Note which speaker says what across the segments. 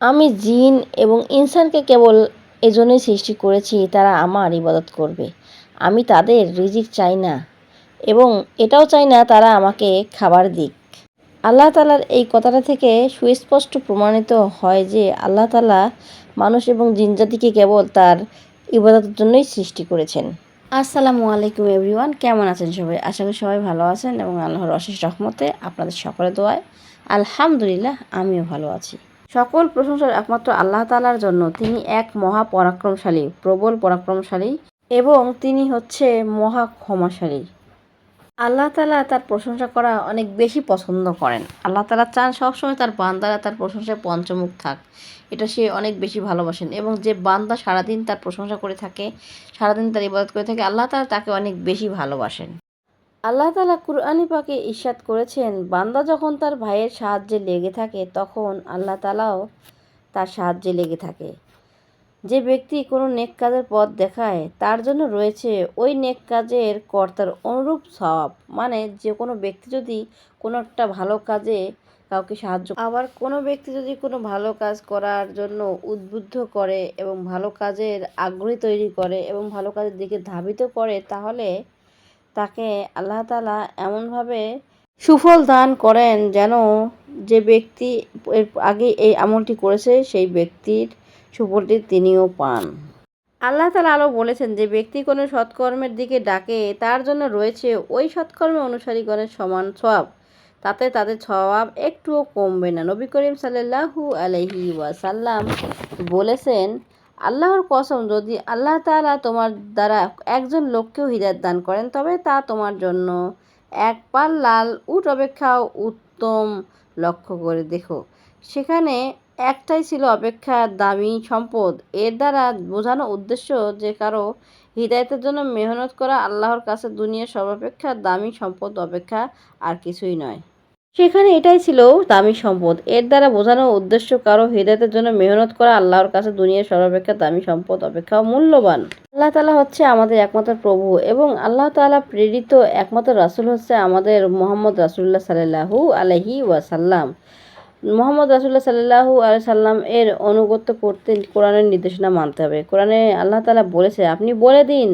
Speaker 1: আমি জিন এবং ইনসানকে কেবল এজন্যই সৃষ্টি করেছি, তারা আমার ইবাদত করবে। আমি তাদের রিজিক চাই না এবং এটাও চাই না তারা আমাকে খাবার দিক। আল্লাহ তালার এই কথাটা থেকে সুস্পষ্ট প্রমাণিত হয় যে আল্লাহ তালা মানুষ এবং জিনজাতিকে কেবল তার ইবাদতের জন্যই সৃষ্টি করেছেন। আসসালামু আলাইকুম এভরিওয়ান, কেমন আছেন সবাই? আশা করি সবাই ভালো আছেন এবং আল্লাহর অশেষ রহমতে আপনাদের সকলে দোয়ায় আলহামদুলিল্লাহ আমিও ভালো আছি। সকল প্রশংসার একমাত্র আল্লাহ তালার জন্য তিনি এক মহা পরাক্রমশালী, প্রবল পরাক্রমশালী এবং তিনি হচ্ছে মহা ক্ষমাশালী। আল্লাহ তালা তার প্রশংসা করা অনেক বেশি পছন্দ করেন। আল্লাহ তালা চান সবসময় তার বান্দারা তার প্রশংসায় পঞ্চমুখ থাক। এটা সে অনেক বেশি ভালোবাসেন এবং যে বান্দা সারাদিন তার প্রশংসা করে থাকে, সারাদিন তার ইবাদত করে থাকে, আল্লাহ তালা তাকে অনেক বেশি ভালোবাসেন। আল্লাহ তালা কুরআনি পাকে ইরশাদ করেছেন, বান্দা যখন তার ভাইয়ের সাহায্যে লেগে থাকে, তখন আল্লাহ তালাও তার সাহায্যে লেগে থাকে। যে ব্যক্তি কোনো নেক কাজের পথ দেখায়, তার জন্য রয়েছে ওই নেক কাজের কর্তার অনুরূপ স্বভাব। মানে যে কোনো ব্যক্তি যদি কোনো একটা ভালো কাজে কাউকে সাহায্য আবার কোনো ব্যক্তি যদি কোনো ভালো কাজ করার জন্য উদ্বুদ্ধ করে এবং ভালো কাজের আগ্রহী তৈরি করে এবং ভালো কাজের দিকে ধাবিত করে, তাহলে তাকে আল্লাহ তালা এমনভাবে সুফল দান করেন যেন যে ব্যক্তি এর আগে এই আমলটি করেছে, সেই ব্যক্তির সুফলটি তিনিও পান। আল্লাহ তালা আলো বলেছেন যে, ব্যক্তি কোনো সৎকর্মের দিকে ডাকে, তার জন্য রয়েছে ওই সৎকর্মে অনুসারীগণের সমান সব তাতে তাদের স্বভাব একটুও কমবে না। নবী করিম সাল্লাহু আলহি ওয়াসাল্লাম বলেছেন আল্লাহর কসম, যদি আল্লাহ তালা তোমার দ্বারা একজন লোককেও হৃদায়ত দান করেন, তবে তা তোমার জন্য এক পাল লাল উট অপেক্ষাও উত্তম লক্ষ্য করে দেখো। সেখানে একটাই ছিল অপেক্ষা দামি সম্পদ। এর দ্বারা বোঝানো উদ্দেশ্য যে কারও হৃদায়তের জন্য মেহনত করা আল্লাহর কাছে দুনিয়ার সর্বাপেক্ষা দামি সম্পদ অপেক্ষা আর কিছুই নয়। সেখানে এটাই ছিল দামি সম্পদ। এর দ্বারা বোঝানো উদ্দেশ্য কারও হৃদয়তের জন্য মেহনত করা আল্লাহর কাছে দুনিয়ার সর্বাপেক্ষা দামি সম্পদ অপেক্ষা মূল্যবান। আল্লাহ তালা হচ্ছে আমাদের একমাত্র প্রভু এবং আল্লাহ তালা প্রেরিত একমাত্র রাসুল হচ্ছে আমাদের মোহাম্মদ রাসুল্লাহ সাল্লাহু আলহি ওয়াসাল্লাম। মোহাম্মদ রাসুল্লাহ সাল্লাহু আলাই সাল্লাম এর অনুগত্য করতে কোরআনের নির্দেশনা মানতে হবে। কোরআনে আল্লাহ তালা বলেছে, আপনি বলে দিন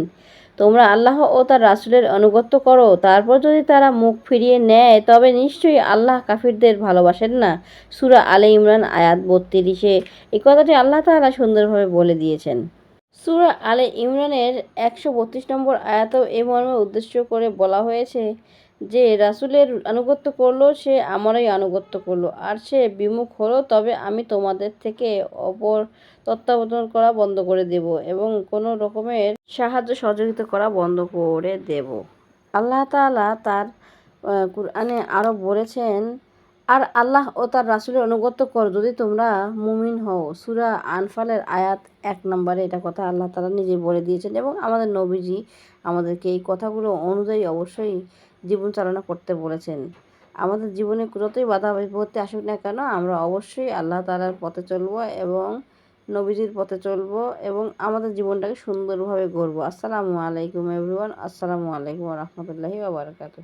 Speaker 1: তোমরা আল্লাহ ও তার রাসুলের আনুগত্য করো। তারপর যদি তারা মুখ ফিরিয়ে নেয়, তবে নিশ্চয়ই আল্লাহ কাফিরদের ভালোবাসেন না। সুরা আলে ইমরান আয়াত বত্রিশে। এই কথাটি আল্লাহ তালা সুন্দরভাবে বলে দিয়েছেন। সুরা আলে ইমরানের একশো বত্রিশ নম্বর আয়াতও এ মর্মে উদ্দেশ্য করে বলা হয়েছে যে রাসুলের আনুগত্য করল, সে আমারই আনুগত্য করল। আর সে বিমুখ হলো, তবে আমি তোমাদের থেকে অপর তত্ত্বাবধান করা বন্ধ করে দেব এবং কোনো রকমের সাহায্য সহযোগিতা করা বন্ধ করে দেব। আল্লাহ তালা তার কুরআনে আরও বলেছেন আর আল্লাহ ও তার রাসুলের অনুগত কর, যদি তোমরা মুমিন হও। সুরা আনফালের আয়াত এক নম্বরে এটা কথা আল্লাহ তালা নিজে বলে দিয়েছেন এবং আমাদের নবীজি আমাদেরকে এই কথাগুলো অনুযায়ী অবশ্যই জীবন চালনা করতে বলেছেন। আমাদের জীবনে যতই বাধা বিপত্তি আসুক না কেন, আমরা অবশ্যই আল্লাহ তালার পথে চলবো এবং নবীজির পথে চলবো এবং আমাদের জীবনটাকে সুন্দরভাবে গড়বো। আসসালামু আলাইকুম এভরিওয়ান, আসসালামু আলাইকুম রহমতুল্লাহি বাবরকাতু